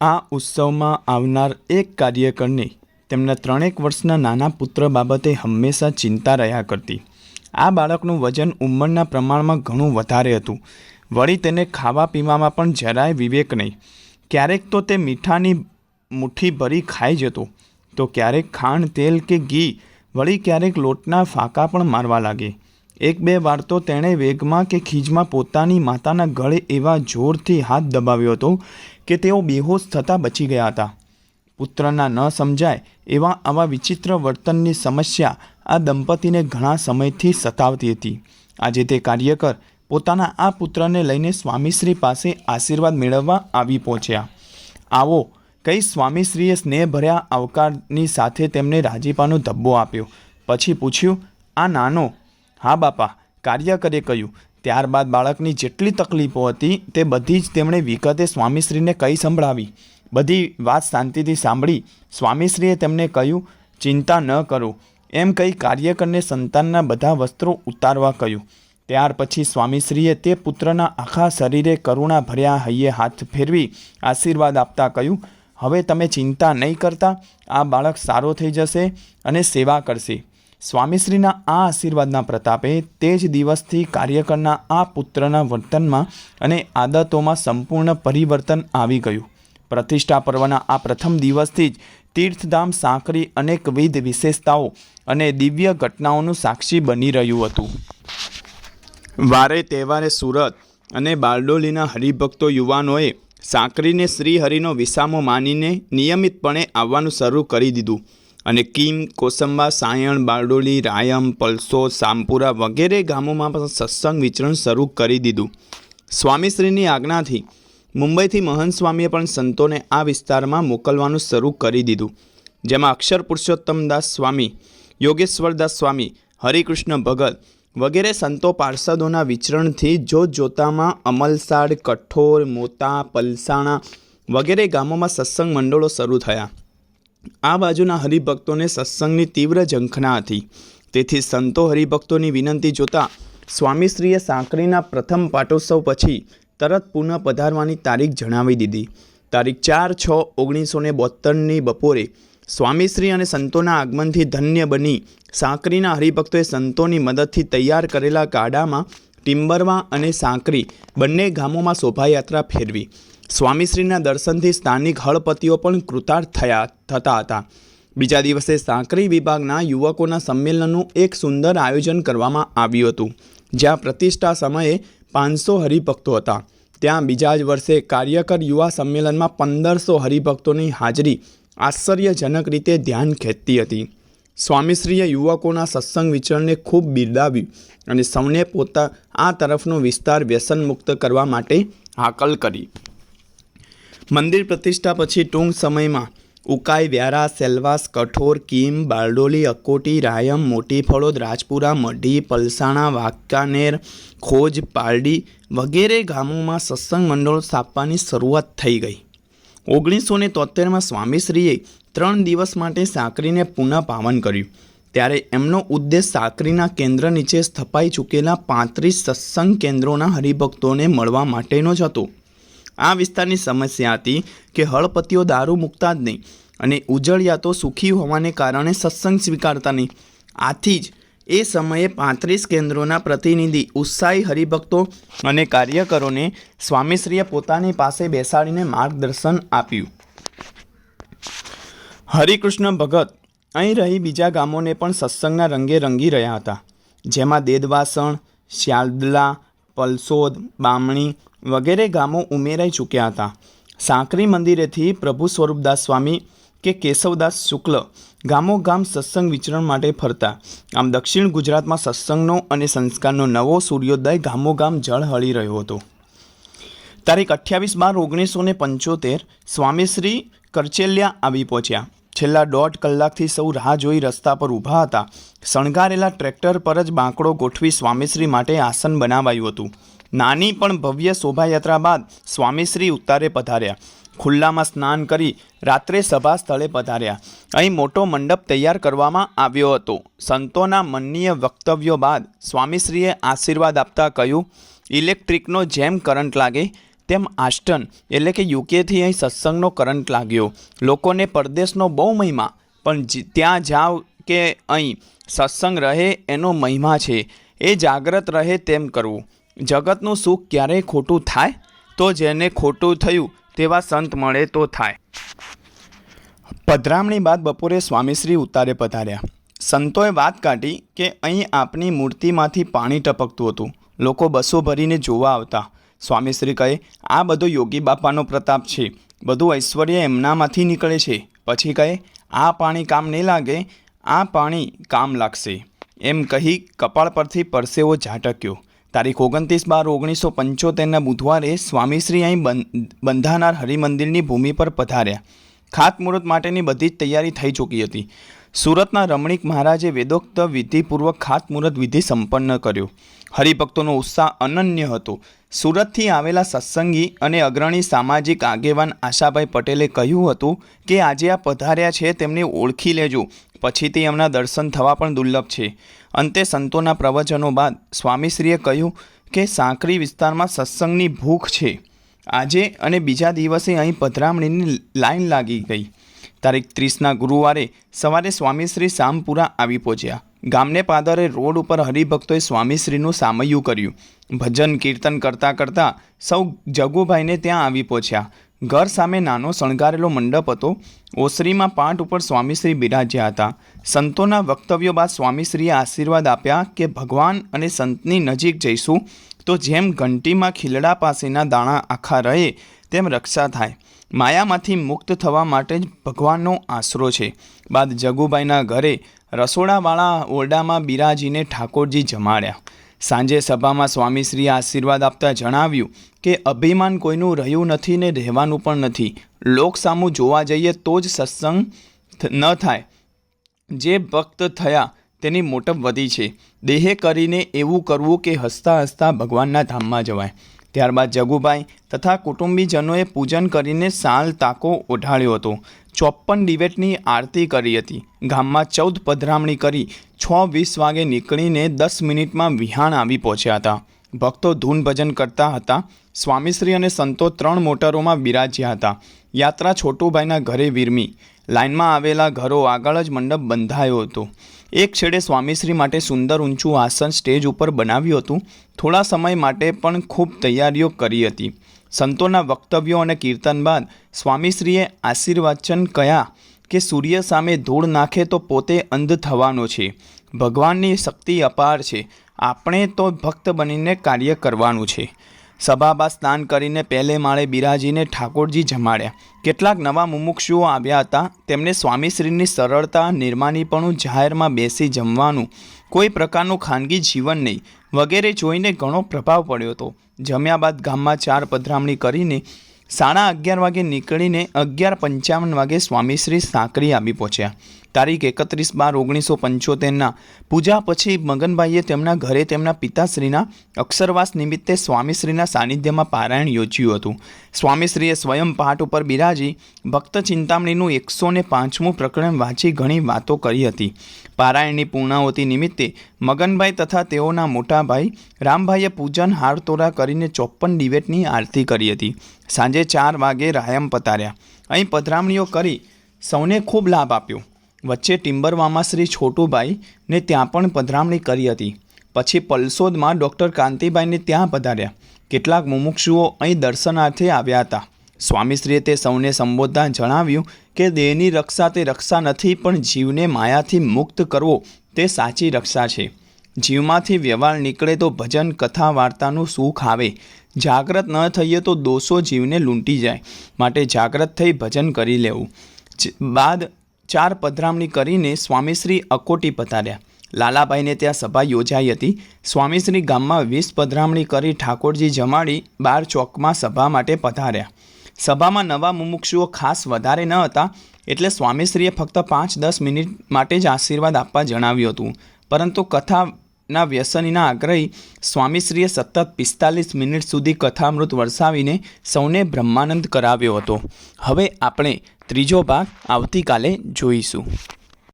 આ ઉત્સવમાં આવનાર એક કાર્યકરને તેમના ત્રણેક વર્ષના નાના પુત્ર બાબતે હંમેશા ચિંતા રહ્યા કરતી. આ બાળકનું વજન ઉંમરના પ્રમાણમાં ઘણું વધારે હતું. વળી તેને ખાવા પીવામાં પણ જરાય વિવેક નહીં. ક્યારેક તો તે મીઠાની મુઠ્ઠી ભરી ખાઈ જતો. તો ક્યારેક ખાંડ, તેલ કે ઘી, વળી ક્યારેક લોટના ફાંકા પણ મારવા લાગે. એક બે વાર તો તેણે વેગમાં કે ખીજમાં પોતાની માતાના ગળે એવા જોરથી હાથ દબાવ્યો હતો કે તેઓ બેહોશ થતાં બચી ગયા હતા. પુત્રના ન સમજાય એવા આવા વિચિત્ર વર્તનની સમસ્યા આ દંપતીને ઘણા સમયથી સતાવતી હતી. આજે તે કાર્યકર પોતાના આ પુત્રને લઈને સ્વામીશ્રી પાસે આશીર્વાદ મેળવવા આવી પહોંચ્યા. આવો, કઈ સ્વામીશ્રીએ સ્નેહભર્યા આવકારની સાથે તેમને રાજીપાનો ધબ્બો આપ્યો. પછી પૂછ્યું, આ નાનો હા, બાપા કાર્યકરે કહ્યું ત્યારબાદ બાળકની જેટલી તકલીફો હતી તે બધી જ તેમણે વિગતે સ્વામીશ્રીને કહી સંભળાવી. બધી વાત શાંતિથી સાંભળી. સ્વામીશ્રીએ તેમને કહ્યું, ચિંતા ન કરો. એમ કહી કાર્યકરને સંતાનના બધા વસ્ત્રો ઉતારવા કહ્યું. ત્યાર પછી સ્વામીશ્રીએ તે પુત્રના આખા શરીરે કરુણા ભર્યા હૈયે હાથ ફેરવી આશીર્વાદ આપતા કહ્યું, હવે તમે ચિંતા નહીં કરતા. આ બાળક સારો થઈ જશે અને સેવા કરશે. સ્વામીશ્રીના આ આશીર્વાદના પ્રતાપે તે જ દિવસથી કાર્યકરના આ પુત્રના વર્તનમાં અને આદતોમાં સંપૂર્ણ પરિવર્તન આવી ગયું. પ્રતિષ્ઠા પર્વના આ પ્રથમ દિવસથી જ તીર્થધામ સાંકરી અનેકવિધ વિશેષતાઓ અને દિવ્ય ઘટનાઓનું સાક્ષી બની રહ્યું હતું. વારે તહેવારે સુરત અને બારડોલીના હરિભક્તો યુવાનોએ સાંકરીને શ્રીહરિનો વિસામો માનીને નિયમિતપણે આવવાનું શરૂ કરી દીધું. અને કિમ કોસંબા, સાયણ, બારડોલી, રાયમ, પલસો, સામપુરા વગેરે ગામોમાં પણ સત્સંગ વિચરણ શરૂ કરી દીધું. સ્વામીશ્રીની આજ્ઞાથી મુંબઈથી મહંત સ્વામીએ પણ સંતોને આ વિસ્તારમાં મોકલવાનું શરૂ કરી દીધું. જેમાં અક્ષર પુરુષોત્તમદાસ સ્વામી યોગેશ્વરદાસ સ્વામી, હરિકૃષ્ણ ભગત વગેરે સંતો પાર્ષદોના વિચરણથી જોત જોતામાં અમલસાડ કઠોર, મોતા, પલસાણા વગેરે ગામોમાં સત્સંગ મંડળો શરૂ થયા. આ બાજુના હરિભક્તોને સત્સંગની તીવ્ર ઝંખના હતી. તેથી સંતો હરિભક્તોની વિનંતી જોતા સ્વામીશ્રીએ સાંકરીના પ્રથમ પાટોત્સવ પછી તરત પુનઃ પધારવાની તારીખ જણાવી દીધી. તારીખ ચાર છ ઓગણીસો ને બોતેરની બપોરે સ્વામીશ્રી અને સંતોના આગમનથી ધન્ય બની સાંકરીના હરિભક્તોએ સંતોની મદદથી તૈયાર કરેલા ગાડામાં ટિમ્બરવા અને સાંકરી બંને ગામોમાં શોભાયાત્રા ફેરવી. સ્વામીશ્રીના દર્શનથી સ્થાનિક હળપતિઓ પણ કૃતાર્થ થયા, થતા હતા. બીજા દિવસે સાંકરી વિભાગના યુવકોના સંમેલનનું એક સુંદર આયોજન કરવામાં આવ્યું હતું, જ્યાં પ્રતિષ્ઠા સમયે પાંચસો હરિભક્તો હતા. ત્યાં બીજા જ વર્ષે કાર્યકર યુવા સંમેલનમાં પંદરસો હરિભક્તોની હાજરી આશ્ચર્યજનક રીતે ધ્યાન ખેંચતી હતી. સ્વામીશ્રીએ યુવકોના સત્સંગ વિચરણને ખૂબ બિરદાવ્યું અને સૌને પોતા, આ તરફનો વિસ્તાર વ્યસનમુક્ત કરવા માટે હાકલ કરી. મંદિર પ્રતિષ્ઠા પછી ટૂંક સમયમાં ઉકાઈ, વ્યારા, સેલવાસ, કઠોર, કીમ, બારડોલી, અકોટી, રાયમ, મોટી ફળોદ, રાજપુરા, મઢી, પલસાણા, વાંકાનેર, ખોજ, પારડી વગેરે ગામોમાં સત્સંગ મંડળો સ્થાપવાની શરૂઆત થઈ ગઈ. ઓગણીસો ને તોતેરમાં સ્વામીશ્રીએ ત્રણ દિવસ માટે સાંકરીને પુનઃ પાવન કર્યું. ત્યારે એમનો ઉદ્દેશ સાંકરીના કેન્દ્ર નીચે સ્થપાઈ ચૂકેલા પાંત્રીસ સત્સંગ કેન્દ્રોના હરિભક્તોને મળવા માટેનો જ હતો. આ વિસ્તારની સમસ્યા હતી કે હળપતિઓ દારૂ મૂકતા જ નહીં અને ઉજળિયા તો સુખી હોવાને કારણે સત્સંગ સ્વીકારતા નહીં. આથી જ એ સમયે પાંત્રીસ કેન્દ્રોના પ્રતિનિધિ ઉત્સાહી હરિભક્તો અને કાર્યકરોને સ્વામીશ્રીએ પોતાની પાસે બેસાડીને માર્ગદર્શન આપ્યું. હરિકૃષ્ણ ભગત અહીં રહી બીજા ગામોને પણ સત્સંગના રંગે રંગી રહ્યા હતા. જેમાં દેદવાસણ, શ્યાલદલા, પલસોદ, બામણી વગેરે ગામો ઉમેરાઈ ચૂક્યા હતા. સાંકરી મંદિરેથી પ્રભુ સ્વરૂપદાસ સ્વામી કે કેશવદાસ શુક્લ ગામોગામ સત્સંગ વિચરણ માટે ફરતા. આમ દક્ષિણ ગુજરાતમાં સત્સંગનો અને સંસ્કારનો નવો સૂર્યોદય ગામોગામ જળ ઝળહળી રહ્યો હતો. તારીખ અઠ્યાવીસ બાર ઓગણીસો ને પંચોતેર સ્વામીશ્રી કરચેલિયા આવી પહોંચ્યા. છેલ્લા દોઢ કલાકથી સૌ રાહ જોઈ રસ્તા પર ઊભા હતા. શણગારેલા ટ્રેક્ટર પર જ બાંકડો ગોઠવી સ્વામીશ્રી માટે આસન બનાવાયું હતું. નાની પણ ભવ્ય શોભાયાત્રા બાદ સ્વામીશ્રી ઉત્તારે પધાર્યા. ખુલ્લામાં સ્નાન કરી રાત્રે સભા સ્થળે પધાર્યા. અહીં મોટો મંડપ તૈયાર કરવામાં આવ્યો હતો. સંતોના મનનીય વક્તવ્યો બાદ સ્વામીશ્રીએ આશીર્વાદ આપતા કહ્યું, ઇલેક્ટ્રિકનો જેમ કરંટ લાગે, તેમ આસ્ટન એટલે કે યુકેથી અહીં સત્સંગનો કરંટ લાગ્યો. લોકોને પરદેશનો બહુ મહિમા, પણ ત્યાં જાવ કે અહીં સત્સંગ રહે એનો મહિમા છે. એ જાગ્રત રહે તેમ કરવું. જગતનું સુખ ક્યારેય ખોટું થાય? તો જેને ખોટું થયું, તેવા સંત મળે તો થાય. પધરામણી બાદ બપોરે સ્વામીશ્રી ઉતારે પધાર્યા. સંતોએ વાત કાઢી કે અહીં આપની મૂર્તિમાંથી પાણી ટપકતું હતું. લોકો બસો ભરીને જોવા આવતા. સ્વામીશ્રી કહે, આ બધો યોગી બાપાનો પ્રતાપ છે. બધું ઐશ્વર્ય એમનામાંથી નીકળે છે. પછી કહે, આ પાણી કામ નહીં લાગે, આ પાણી કામ લાગશે. એમ કહી કપાળ પરથી પરસેવો ઝાટક્યો. તારીખ ઓગણત્રીસ બાર ઓગણીસો પંચોતેરના બુધવારે સ્વામીશ્રી અહીં બંધાનાર હરિમંદિરની ભૂમિ પર પધાર્યા. ખાતમુહૂર્ત માટેની બધી જ તૈયારી થઈ ચૂકી હતી. સુરતના રમણીક મહારાજે વેદોક્ત વિધિપૂર્વક ખાતમુહૂર્ત વિધિ સંપન્ન કર્યો. હરિભક્તોનો ઉત્સાહ અનન્ય હતો. સુરતથી આવેલા સત્સંગી અને અગ્રણી સામાજિક આગેવાન આશાભાઈ પટેલે કહ્યું હતું કે, આજે આ પધાર્યા છે, તેમને ઓળખી લેજો. પછીથી એમના દર્શન થવા પણ દુર્લભ છે. અંતે સંતોના પ્રવચનો બાદ સ્વામીશ્રીએ કહ્યું કે સાંકરી વિસ્તારમાં સત્સંગની ભૂખ છે. આજે અને બીજા દિવસે અહીં પધરામણીની લાઈન લાગી ગઈ. તારીખ ત્રીસના ગુરુવારે સવારે સ્વામીશ્રી શામપુરા આવી પહોંચ્યા. ગામને પાદરે રોડ ઉપર હરિભક્તોએ સ્વામીશ્રીનું સામયું કર્યું. ભજન કીર્તન કરતાં કરતાં સૌ જગુભાઈને ત્યાં આવી પહોંચ્યા. ઘર સામે નાનો શણગારેલો મંડપ હતો. ઓસરીમાં પાટ ઉપર સ્વામીશ્રી બિરાજ્યા હતા. સંતોના વક્તવ્યો બાદ સ્વામીશ્રીએ આશીર્વાદ આપ્યા કે ભગવાન અને સંતની નજીક જઈશું, તો જેમ ઘંટીમાં ખીલડા પાસેના દાણા આખા રહે, તેમ રક્ષા થાય. માયામાંથી મુક્ત થવા માટે જ ભગવાનનો આશરો છે. બાદ જગુભાઈના ઘરે રસોડાવાળા ઓરડામાં બિરાજીને ઠાકોરજી જમાડ્યા. સાંજે સભામાં સ્વામીશ્રીએ આશીર્વાદ આપતા જણાવ્યું કે અભિમાન કોઈનું રહ્યું નથી ને રહેવાનું પણ નથી. લોક સામું જોવા જઈએ તો જ સત્સંગ ન થાય. જે ભક્ત થયા તેની મોટપ વધી છે. દેહે કરીને એવું કરવું કે હસતા હસતા ભગવાનના ધામમાં જવાય. ત્યારબાદ જગુભાઈ તથા કુટુંબીજનોએ પૂજન કરીને સાલ તાકો ઓઢાળ્યો હતો. ચોપ્પન ડિવેટની આરતી કરી હતી. ગામમાં ચૌદ પધરામણી કરી છ વીસ વાગે નીકળીને દસ મિનિટમાં વિહાણ આવી પહોંચ્યા હતા. ભક્તો ધૂન ભજન કરતા હતા. સ્વામીશ્રી અને સંતો ત્રણ મોટરોમાં બિરાજ્યા હતા. યાત્રા છોટુભાઈના ઘરે વિરમી. લાઇનમાં આવેલા ઘરો આગળ જ મંડપ બંધાયો હતો. એક છેડે સ્વામીશ્રી માટે સુંદર ઊંચું આસન સ્ટેજ ઉપર બનાવ્યું હતું. થોડા સમય માટે પણ ખૂબ તૈયારીઓ કરી હતી. સંતોના વક્તવ્યો અને કીર્તન બાદ સ્વામીશ્રીએ આશીર્વાચન કયા કે સૂર્ય સામે ધૂળ નાખે તો પોતે અંધ થવાનો છે. ભગવાનની શક્તિ અપાર છે. આપણે તો ભક્ત બનીને કાર્ય કરવાનું છે. સભામાં સ્નાન કરીને પહેલે માળે બિરાજીને ઠાકોરજી જમાડ્યા. કેટલાક નવા મુમુક્ષુઓ આવ્યા હતા. તેમને સ્વામીશ્રીની સરળતા, નિર્માનીપણું જાહેરમાં બેસી જમવાનું કોઈ પ્રકારનું ખાનગી જીવન નહીં. વગેરે જોઈને ઘણો પ્રભાવ પડ્યો હતો. જમ્યા બાદ ગામમાં ચાર પધરામણી કરીને સાડા અગિયાર વાગે નીકળીને અગિયાર પંચાવન વાગે સ્વામીશ્રી સાંકરી આવી પહોંચ્યા. તારીખ એકત્રીસ બાર ઓગણીસો પંચોતેરના પૂજા પછી મગનભાઈએ તેમના ઘરે તેમના પિતાશ્રીના અક્ષરવાસ નિમિત્તે સ્વામીશ્રીના સાનિધ્યમાં પારાયણ યોજ્યું હતું. સ્વામીશ્રીએ સ્વયં પાઠ ઉપર બિરાજી, ભક્ત ચિંતામણીનું એકસો ને પાંચમું પ્રકરણ વાંચી ઘણી વાતો કરી હતી. પારાયણની પૂર્ણાવતી નિમિત્તે મગનભાઈ તથા તેઓના મોટા ભાઈ રામભાઈએ પૂજન હારતોરા કરીને ચોપ્પન ડિવેટની આરતી કરી હતી. સાંજે ચાર વાગે રાયમ પતાર્યા અહીં પધરામણીઓ કરી સૌને ખૂબ લાભ આપ્યો. વચ્ચે ટિમ્બરવામાં શ્રી છોટુભાઈ ને ત્યાં પણ પધરામણી કરી હતી. પછી પલસોદમાં ડૉક્ટર કાંતિભાઈને ત્યાં પધાર્યા. કેટલાક મુમુક્ષુઓ અહીં દર્શનાર્થે આવ્યા હતા. સ્વામીશ્રીએ તે સૌને સંબોધતા જણાવ્યું કે દેહની રક્ષા તે રક્ષા નથી, પણ જીવને માયાથી મુક્ત કરવો તે સાચી રક્ષા છે. જીવમાંથી વ્યવહાર નીકળે તો ભજન, કથા, વાર્તાનું સુખ આવે. જાગ્રત ન થઈએ તો દોષો જીવને લૂંટી જાય. માટે જાગ્રત થઈ ભજન કરી લેવું. બાદ ચાર પધરામણી કરીને સ્વામીશ્રી અકોટી પધાર્યા. લાલાભાઈને ત્યાં સભા યોજાઈ હતી. સ્વામીશ્રી ગામમાં વીસ પધરામણી કરી ઠાકોરજી જમાડી બાર ચોકમાં સભા માટે પધાર્યા. સભામાં નવા મુમુક્ષુઓ ખાસ વધારે ન હતા એટલે સ્વામીશ્રીએ ફક્ત પાંચ દસ મિનિટ માટે જ આશીર્વાદ આપવા જણાવ્યું હતું. પરંતુ કથાના વ્યસનીના આગ્રહી સ્વામીશ્રીએ સતત પિસ્તાલીસ મિનિટ સુધી કથામૃત વરસાવીને સૌને બ્રહ્માનંદ કરાવ્યો હતો. હવે આપણે ત્રીજો ભાગ આવતીકાલે જોઈશું.